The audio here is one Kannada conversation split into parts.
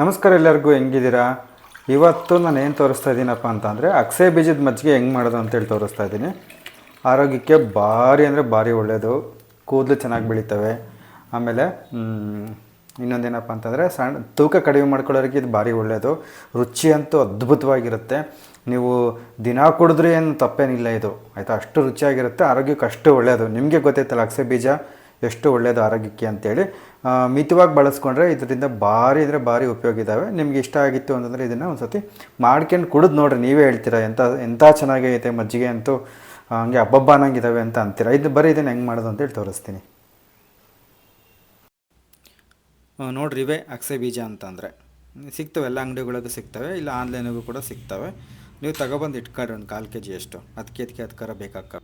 ನಮಸ್ಕಾರ ಎಲ್ಲರಿಗೂ, ಹೆಂಗಿದ್ದೀರಾ? ಇವತ್ತು ನಾನು ಏನು ತೋರಿಸ್ತಾ ಇದ್ದೀನಪ್ಪ ಅಂತಂದರೆ ಅಕ್ಸೆ ಬೀಜದ ಮಜ್ಜಿಗೆ ಹೆಂಗೆ ಮಾಡೋದು ಅಂತೇಳಿ ತೋರಿಸ್ತಾ ಇದ್ದೀನಿ. ಆರೋಗ್ಯಕ್ಕೆ ಭಾರಿ ಅಂದರೆ ಭಾರಿ ಒಳ್ಳೆಯದು ಕೂದಲು ಚೆನ್ನಾಗಿ ಬೆಳೀತವೆ. ಆಮೇಲೆ ಇನ್ನೊಂದೇನಪ್ಪ ಅಂತಂದರೆ, ಸಣ್ಣ ತೂಕ ಕಡಿಮೆ ಮಾಡ್ಕೊಳ್ಳೋರಿಗೆ ಇದು ಭಾರಿ ಒಳ್ಳೆಯದು ರುಚಿ ಅಂತೂ ಅದ್ಭುತವಾಗಿರುತ್ತೆ. ನೀವು ದಿನ ಕುಡಿದ್ರೆ ಏನು ತಪ್ಪೇನಿಲ್ಲ ಇದು. ಆಯಿತಾ? ಅಷ್ಟು ರುಚಿಯಾಗಿರುತ್ತೆ, ಆರೋಗ್ಯಕ್ಕೆ ಅಷ್ಟು ಒಳ್ಳೆಯದು ನಿಮಗೆ ಗೊತ್ತೈತಲ್ಲ ಅಕ್ಸೆ ಬೀಜ? ಎಷ್ಟು ಒಳ್ಳೆಯದು ಆರೋಗ್ಯಕ್ಕೆ ಅಂತೇಳಿ ಮಿತವಾಗಿ ಬಳಸ್ಕೊಂಡ್ರೆ ಇದರಿಂದ ಭಾರಿ ಅಂದರೆ ಭಾರಿ ಉಪಯೋಗ ಇದ್ದಾವೆ ನಿಮ್ಗೆ ಇಷ್ಟ ಆಗಿತ್ತು ಅಂತಂದರೆ ಇದನ್ನು ಒಂದು ಸತಿ ಮಾಡ್ಕೊಂಡು ಕುಡಿದು ನೋಡ್ರಿ, ನೀವೇ ಹೇಳ್ತೀರಾ ಎಂಥ ಎಂಥ ಚೆನ್ನಾಗೈತೆ ಮಜ್ಜಿಗೆ ಅಂತೂ ಹಂಗೆ ಹಬ್ಬಬ್ಬ ಅನ್ನಂಗಿದ್ದಾವೆ ಅಂತ ಅಂತೀರಾ? ಇದು ಬರೀ ಇದನ್ನು ಹೆಂಗೆ ಮಾಡೋದು ಅಂತೇಳಿ ತೋರಿಸ್ತೀನಿ. ನೋಡ್ರಿ, ಇವೇ ಅಕ್ಸೆ ಬೀಜ ಅಂತಂದರೆ. ಸಿಗ್ತವೆ, ಎಲ್ಲ ಅಂಗಡಿಗಳಿಗೂ ಸಿಗ್ತವೆ, ಇಲ್ಲ ಆನ್ಲೈನಿಗೂ ಕೂಡ ಸಿಗ್ತವೆ. ನೀವು ತಗೊಬಂದು ಇಟ್ಕೊಳ್ರಿ ಒಂದು ಕಾಲು ಕೆ ಜಿ ಅಷ್ಟು. ಅದಕ್ಕೆ ಅದಕ್ಕೆ ಅದಕ್ಕಾರ ಬೇಕಾಕ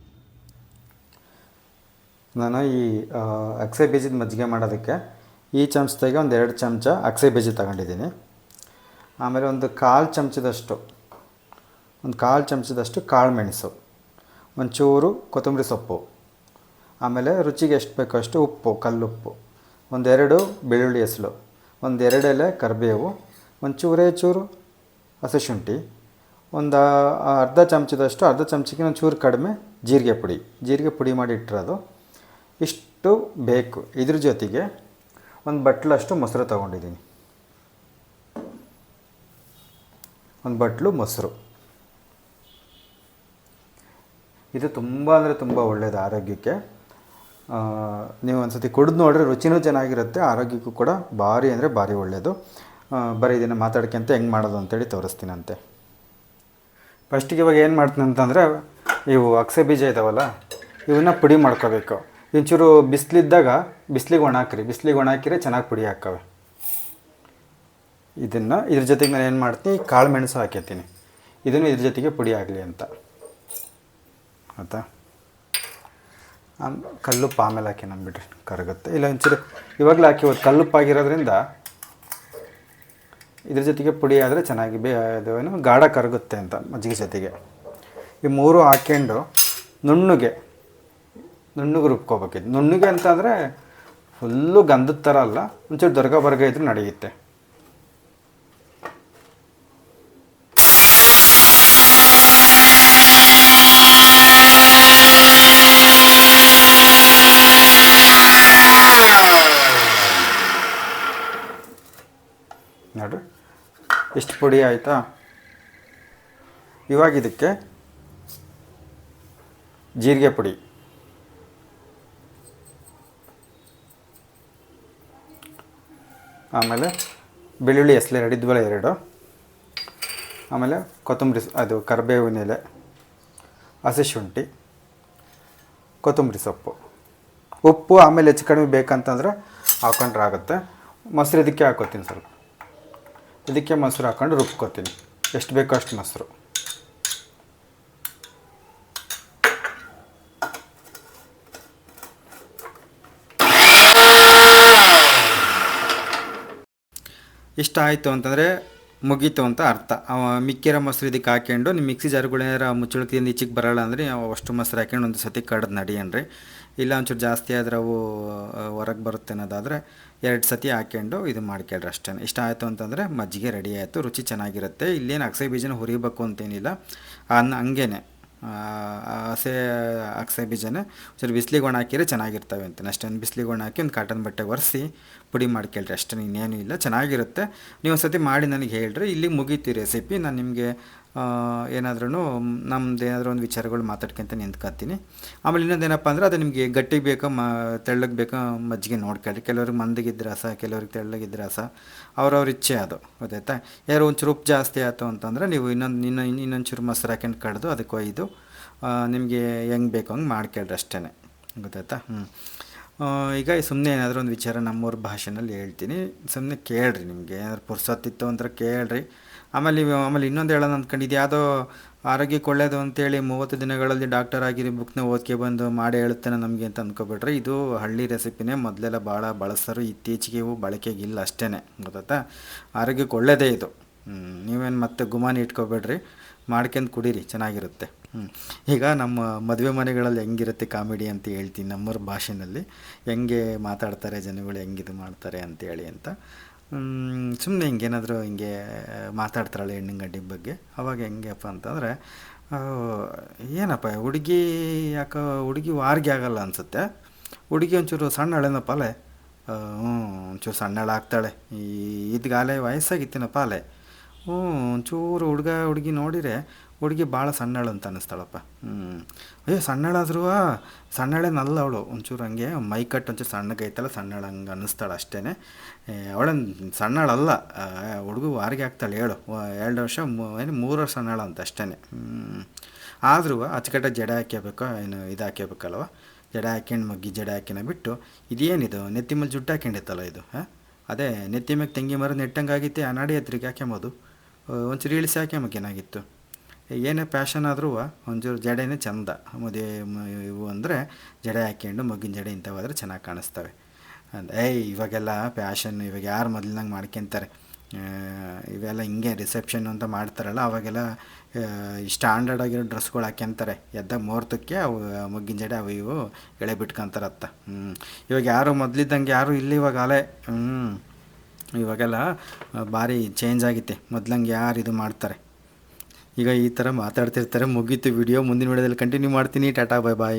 ನಾನು ಈ ಅಕ್ಸೆ ಬೀಜದ ಮಜ್ಜಿಗೆ ಮಾಡೋದಕ್ಕೆ ಈ ಚಮಚದಾಗೆ ಒಂದು ಎರಡು ಚಮಚ ಅಕ್ಸೆ ಬೀಜ ತಗೊಂಡಿದ್ದೀನಿ. ಆಮೇಲೆ ಒಂದು ಕಾಲು ಚಮಚದಷ್ಟು, ಒಂದು ಕಾಲು ಚಮಚದಷ್ಟು ಕಾಳು ಮೆಣಸು ಒಂಚೂರು ಕೊತ್ತಂಬರಿ ಸೊಪ್ಪು, ಆಮೇಲೆ ರುಚಿಗೆ ಎಷ್ಟು ಬೇಕೋ ಅಷ್ಟು ಉಪ್ಪು, ಕಲ್ಲುಪ್ಪು, ಒಂದೆರಡು ಬೆಳ್ಳುಳ್ಳಿ ಹೆಸಲು, ಒಂದೆರಡು ಎಲೆ ಕರಿಬೇವು, ಒಂಚೂರೇ ಚೂರು ಹಸಿಶುಂಠಿ ಒಂದು ಅರ್ಧ ಚಮಚದಷ್ಟು, ಅರ್ಧ ಚಮಚಕ್ಕೆ ಒಂದು ಚೂರು ಕಡಿಮೆ ಜೀರಿಗೆ ಪುಡಿ. ಜೀರಿಗೆ ಪುಡಿ ಮಾಡಿ ಇಟ್ಟಿರೋದು ಇಷ್ಟು ಬೇಕು. ಇದ್ರ ಜೊತೆಗೆ ಒಂದು ಬಟ್ಲಷ್ಟು ಮೊಸರು ತಗೊಂಡಿದ್ದೀನಿ. ಒಂದು ಬಟ್ಲು ಮೊಸರು. ಇದು ತುಂಬ ಅಂದರೆ ತುಂಬ ಒಳ್ಳೆಯದು ಆರೋಗ್ಯಕ್ಕೆ. ನೀವು ಒಂದು ಸತಿ ಕುಡಿದು ನೋಡ್ರಿ ರುಚಿನೂ ಚೆನ್ನಾಗಿರುತ್ತೆ, ಆರೋಗ್ಯಕ್ಕೂ ಕೂಡ ಭಾರಿ ಅಂದರೆ ಭಾರಿ ಒಳ್ಳೆಯದು ಬರೀ ಇದನ್ನು ಮಾತಾಡ್ಕೊಂತ ಹೆಂಗೆ ಮಾಡೋದು ಅಂತೇಳಿ ತೋರಿಸ್ತೀನಂತೆ. ಫಸ್ಟಿಗೆ ಇವಾಗ ಏನು ಮಾಡ್ತೀನಿ ಅಂತಂದರೆ ಇವು ಅಕ್ಸೆ ಬೀಜ ಇದಾವಲ್ಲ ಇವನ್ನ ಪುಡಿ ಮಾಡ್ಕೋಬೇಕು. ಒಂಚೂರು ಬಿಸಿಲಿದ್ದಾಗ ಬಿಸಿಲಿಗೆ ಒಣಾಕ್ರಿ ಬಿಸಿಲಿಗೆ ಒಣಾಕಿರೆ ಚೆನ್ನಾಗಿ ಪುಡಿ ಹಾಕವೆ. ಇದನ್ನು ಇದ್ರ ಜೊತೆಗೆ ನಾನು ಏನು ಮಾಡ್ತೀನಿ? ಕಾಳು ಮೆಣಸು ಹಾಕಿರ್ತೀನಿ ಇದನ್ನು ಇದ್ರ ಜೊತೆಗೆ ಪುಡಿ ಆಗಲಿ ಅಂತ. ಆಯಿತಾ? ಕಲ್ಲುಪ್ಪು ಆಮೇಲೆ ಹಾಕಿ ನಂಬಿಡ್ರಿ ಕರಗುತ್ತೆ. ಇಲ್ಲ, ಒಂಚೂರು ಇವಾಗಲೇ ಹಾಕಿ ಒಂದು ಕಲ್ಲುಪ್ಪಾಗಿರೋದ್ರಿಂದ ಇದ್ರ ಜೊತೆಗೆ ಪುಡಿ ಆದರೆ ಚೆನ್ನಾಗಿ ಬೇ ಏನು, ಗಾಢ ಕರಗುತ್ತೆ ಅಂತ ಮಜ್ಜಿಗೆ ಜೊತೆಗೆ. ಈ ಮೂರು ಹಾಕ್ಕೊಂಡು ನುಣ್ಣಗೆ ನುಣ್ಣಗೆ ರುಬ್ಕೋಬೇಕಿದ್ದು ನುಣ್ಣಗೆ ಅಂತಂದರೆ ಫುಲ್ಲು ಗಂಧದ ಥರ ಅಲ್ಲ, ಒಂಚೂರು ದೊರಗ ಬರ್ಗ ಇದ್ರೂ ನಡೆಯುತ್ತೆ. ನೋಡ್ರಿ ಎಷ್ಟು ಪುಡಿ ಆಯಿತಾ? ಇವಾಗ ಜೀರಿಗೆ ಪುಡಿ. ಆಮೇಲೆ ಬೆಳ್ಳುಳ್ಳಿ ಎಸ್ಲೆ ಹಿಡಿದ್ವಲ್ಲ ಎರಡು. ಆಮೇಲೆ ಕೊತ್ತಂಬರಿ ಅದು ಕರಿಬೇವಿನ ಎಲೆ, ಹಸಿ ಶುಂಠಿ, ಕೊತ್ತಂಬರಿ ಸೊಪ್ಪು. ಉಪ್ಪು ಆಮೇಲೆ ಹೆಚ್ಚು ಕಡಿಮೆ ಬೇಕಂತಂದ್ರೆ ಹಾಕೊಂಡ್ರೆ ಆಗುತ್ತೆ. ಮೊಸರು ಇದಕ್ಕೆ ಹಾಕೋತೀನಿ ಸ್ವಲ್ಪ. ಇದಕ್ಕೆ ಮೊಸರು ಹಾಕೊಂಡು ರುಬ್ಕೋತೀನಿ. ಎಷ್ಟು ಬೇಕೋ ಅಷ್ಟು ಮೊಸರು. ಇಷ್ಟ ಆಯಿತು ಅಂತಂದರೆ ಮುಗೀತು ಅಂತ ಅರ್ಥ. ಮಿಕ್ಕಿರೋ ಮೊಸರು ಇದಕ್ಕೆ ಹಾಕ್ಕೊಂಡು ನಿಮ್ಮ ಮಿಕ್ಸಿ ಜಾರುಗಳೇನಾರ ಮುಚ್ಚಳಕಿಯಿಂದ ಈಚಿಗೆ ಬರೋಲ್ಲ ಅಂದರೆ ಅವು ಅಷ್ಟು ಮೊಸರು ಹಾಕ್ಕೊಂಡು ಒಂದು ಸತಿ ಕಡ್ದು ನಡಿಯನ್ರಿ. ಇಲ್ಲ, ಒಂಚೂರು ಜಾಸ್ತಿ ಆದರೆ ಅವು ಹೊರಗೆ ಬರುತ್ತೆ ಅನ್ನೋದಾದರೆ ಎರಡು ಸತಿ ಹಾಕ್ಕೊಂಡು ಇದು ಮಾಡ್ಕೊಳ್ರಿ ಅಷ್ಟೇ ಇಷ್ಟ ಆಯಿತು ಅಂತಂದರೆ ಮಜ್ಜಿಗೆ ರೆಡಿ ಆಯಿತು, ರುಚಿ ಚೆನ್ನಾಗಿರುತ್ತೆ. ಇಲ್ಲೇನು ಅಕ್ಸೆ ಬೀಜನ ಹುರಿಬೇಕು ಅಂತೇನಿಲ್ಲ. ಅನ್ನ ಹಂಗೇನೆ. ಹಸೆ, ಅಗಸೆ ಬೀಜನ ಒಂಚೂರು ಬಿಸಿಲಿಗೆ ಒಣ ಹಾಕಿದ್ರೆ ಚೆನ್ನಾಗಿರ್ತವೆ ಅಂತ ಅಷ್ಟೊಂದು ಬಿಸಿಲಿಗೆ ಒಣ ಹಾಕಿ ಒಂದು ಕಾಟನ್ ಬಟ್ಟೆ ಒರೆಸಿ ಪುಡಿ ಮಾಡ್ಕೊಳ್ರಿ. ಅಷ್ಟೇ ಇನ್ನೇನು ಇಲ್ಲ. ಚೆನ್ನಾಗಿರುತ್ತೆ. ನೀವು ಒಂದು ಸತಿ ಮಾಡಿ ನನಗೆ ಹೇಳ್ರಿ. ಇಲ್ಲಿ ಮುಗೀತಿ ರೆಸಿಪಿ ನಾನು ನಿಮಗೆ ಏನಾದ್ರೂ ನಮ್ದು ಏನಾದರೂ ಒಂದು ವಿಚಾರಗಳು ಮಾತಾಡ್ಕೊಂತ ನಿಂತ್ಕೊತೀನಿ ಆಮೇಲೆ ಇನ್ನೊಂದೇನಪ್ಪ ಅಂದ್ರೆ ಅದು ನಿಮಗೆ ಗಟ್ಟಿಗೆ ಬೇಕೋ, ಮ, ತೆಳ್ಳಗೆ ಬೇಕೋ ಮಜ್ಜಿಗೆ ನೋಡ್ಕೊಳ್ರಿ ಕೆಲವ್ರಿಗೆ ಮಂದಗಿದ್ದ ರಸ, ಕೆಲವ್ರಿಗೆ ತೆಳ್ಳಗಿದ್ದ ರಸ. ಅವ್ರವ್ರ ಇಚ್ಛೆ ಅದು, ಗೊತ್ತಾಯ್ತಾ? ಯಾರು ಒಂಚೂರು ಉಪ್ಪು ಜಾಸ್ತಿ ಆಯಿತು ಅಂತಂದರೆ ನೀವು ಇನ್ನೊಂದು ಇನ್ನೊಂದು ಇನ್ನೊಂದು ಚೂರು ಮೊಸರು ಹಾಕೊಂಡು ಕಡ್ದು ಅದಕ್ಕೆ ಒಯ್ದು ನಿಮಗೆ ಹೆಂಗೆ ಬೇಕು ಹಂಗೆ ಮಾಡ್ಕೊಳ್ರಿ ಅಷ್ಟೇ ಗೊತ್ತಾಯ್ತಾ? ಹ್ಞೂ ಈಗ ಸುಮ್ಮನೆ ಏನಾದರೂ ಒಂದು ವಿಚಾರ ನಮ್ಮೂರ ಭಾಷೆನಲ್ಲಿ ಹೇಳ್ತೀನಿ. ಸುಮ್ಮನೆ ಕೇಳ್ರಿ ನಿಮಗೆ. ಏನಾದ್ರು ಪುರ್ಸೊತ್ತಿತ್ತು ಅಂದ್ರೆ ಕೇಳ್ರಿ. ಆಮೇಲೆ ಆಮೇಲೆ ಇನ್ನೊಂದು ಹೇಳೋಣ ಅಂದ್ಕೊಂಡಿದ್ದು ಯಾವುದೋ ಆರೋಗ್ಯಕ್ಕೆ ಒಳ್ಳೆಯದು ಅಂತೇಳಿ ಮೂವತ್ತು ದಿನಗಳಲ್ಲಿ ಡಾಕ್ಟರ್ ಆಗಿರಿ ಬುಕ್ನ ಓದ್ಕೆ ಬಂದು ಮಾಡಿ ಹೇಳುತ್ತೇನೆ ನಮಗೆ ಅಂತ ಅಂದ್ಕೊಬಿಟ್ರೆ ಇದು ಹಳ್ಳಿ ರೆಸಿಪಿನೇ ಮೊದಲೆಲ್ಲ ಭಾಳ ಬಳಸೋರು. ಇತ್ತೀಚೆಗೆ ಇವು ಬಳಕೆಗಿಲ್ಲ ಅಷ್ಟೇ ಗೊತ್ತಾ ಆರೋಗ್ಯಕ್ಕೆ ಒಳ್ಳೆಯದೇ ಇದು. ನೀವೇನು ಮತ್ತೆ ಗುಮಾನಿ ಇಟ್ಕೋಬೇಡ್ರಿ. ಮಾಡ್ಕೊಂಡು ಕುಡೀರಿ. ಚೆನ್ನಾಗಿರುತ್ತೆ. ಹ್ಞೂ ಈಗ ನಮ್ಮ ಮದುವೆ ಮನೆಗಳಲ್ಲಿ ಹೆಂಗಿರುತ್ತೆ ಕಾಮಿಡಿ ಅಂತ ಹೇಳ್ತೀನಿ. ನಮ್ಮವ್ರ ಭಾಷೆನಲ್ಲಿ ಹೆಂಗೆ ಮಾತಾಡ್ತಾರೆ ಜನಗಳು ಹೆಂಗಿದು ಮಾಡ್ತಾರೆ ಅಂತೇಳಿ ಅಂತ. ಸುಮ್ಮನೆ ಹಿಂಗೇನಾದರೂ ಹಿಂಗೆ ಮಾತಾಡ್ತಾರಲ್ಲ ಹೆಣ್ಣಿನ ಗಡ್ಡಿ ಬಗ್ಗೆ. ಅವಾಗ ಹೆಂಗಪ್ಪ ಅಂತಂದರೆ ಏನಪ್ಪ, ಹುಡುಗಿ ಯಾಕೆ, ಹುಡುಗಿ ವಾರ್ಗೆ ಆಗಲ್ಲ ಅನಿಸುತ್ತೆ. ಹುಡುಗಿ ಒಂಚೂರು ಸಣ್ಣ ಹಳೆನಪ್ಪ ಅಲೆ ಹ್ಞೂ, ಒಂಚೂರು ಸಣ್ಣ ಆಗ್ತಾಳೆ. ಈ ಇದ್ಗಾಲೆ ವಯಸ್ಸಾಗಿತ್ತೇನಪ್ಪ ಅಲೆ ಹ್ಞೂ, ಒಂಚೂರು ಹುಡುಗ, ಹುಡುಗಿ ನೋಡಿರೆ ಹುಡುಗಿ ಭಾಳ ಸಣ್ಣಳು ಅಂತ ಅನ್ನಿಸ್ತಾಳಪ್ಪ. ಹ್ಞೂ ಅಯ್ಯೋ ಸಣ್ಣಳಾದ್ರೂ ಸಣ್ಣಳೇನಲ್ಲ ಅವಳು ಒಂಚೂರು ಹಂಗೆ, ಮೈ ಕಟ್ ಒಂಚೂರು ಸಣ್ಣಗೈತಲ್ಲ ಸಣ್ಣಳು ಹಂಗೆ ಅನ್ನಿಸ್ತಾಳೆ ಅಷ್ಟೇ ಅವಳೇನು ಸಣ್ಣಳಲ್ಲ. ಹುಡುಗ ವಾರಿಗೆ ಹಾಕ್ತಾಳೆ ಹೇಳು. ಎರಡು ವರ್ಷ ಏನು, ಮೂರು ವರ್ಷ ಸಣ್ಣಳ ಅಂತ ಅಷ್ಟೇ ಆದರೂ ಅಚ್ಚುಕಟ್ಟ ಜಡ ಹಾಕ್ಯಬೇಕು, ಏನು, ಇದು ಹಾಕ್ಯಬೇಕಲ್ವ? ಜಡ ಹಾಕ್ಯಂಡು ಮಗ್ಗಿ ಜಡೆ ಹಾಕಿನ ಬಿಟ್ಟು, ಇದೇನಿದು, ನೆತ್ತಿ ಮೇಲೆ ಜುಟ್ಟು ಹಾಕ್ಯಂಡಿತ್ತಲ್ಲ ಇದು, ಹಾಂ? ಅದೇ, ನೆತ್ತಿ ಮ್ಯಾಗ ತೆಂಗಿ ಮರ ನೆಟ್ಟಂಗೆ ಆಗಿತ್ತೆ ಆ ನಾಡಿ ಹತ್ರಿಗೆ ಹಾಕ್ಯಂಬೋದು. ಒಂಚೂರು ಇಳಿಸಿ ಹಾಕ್ಯಂಬೇಕೇನಾಗಿತ್ತು ಏನೇ ಪ್ಯಾಷನ್ ಆದರೂ ಒಂಚೂರು ಜಡೆನೇ ಚಂದ. ಮದುವೆ ಇವು ಅಂದರೆ ಜಡೆ ಹಾಕ್ಯಂಡು ಮಗ್ಗಿನ ಜಡೆ ಇಂಥವಾದ್ರೆ ಚೆನ್ನಾಗಿ ಕಾಣಿಸ್ತವೆ. ಅಂತ ಏಯ್, ಇವಾಗೆಲ್ಲ ಪ್ಯಾಷನ್ ಇವಾಗ ಯಾರು ಮೊದಲಿನಂಗೆ ಮಾಡ್ಕೊಂತಾರೆ? ಇವೆಲ್ಲ ಹಿಂಗೆ ರಿಸೆಪ್ಷನ್ ಅಂತ ಮಾಡ್ತಾರಲ್ಲ, ಅವಾಗೆಲ್ಲ ಸ್ಟ್ಯಾಂಡರ್ಡ್ ಆಗಿರೋ ಡ್ರೆಸ್ಗಳು ಹಾಕ್ಯಂತಾರೆ. ಎದ್ದ ಮುಹೂರ್ತಕ್ಕೆ ಅವು, ಮಗ್ಗಿನ ಜಡೆ ಅವು ಇವು ಎಳೆ ಬಿಟ್ಕೊಂತಾರತ್ತ. ಹ್ಞೂ ಇವಾಗ ಯಾರು ಮೊದಲಿದ್ದಂಗೆ ಯಾರು ಇಲ್ಲ ಇವಾಗ ಅಲೆ. ಹ್ಞೂ ಇವಾಗೆಲ್ಲ ಭಾರಿ ಚೇಂಜ್ ಆಗಿತ್ತೆ. ಮೊದ್ಲಂಗೆ ಯಾರು ಇದು ಮಾಡ್ತಾರೆ? ಈಗ ಈ ಥರ ಮಾತಾಡ್ತಿರ್ತಾರೆ. ಮುಗೀತು ವಿಡಿಯೋ ಮುಂದಿನ ವಿಡಿಯೋದಲ್ಲಿ ಕಂಟಿನ್ಯೂ ಮಾಡ್ತೀನಿ. ಟಾಟಾ ಬಾಯ್ ಬಾಯ್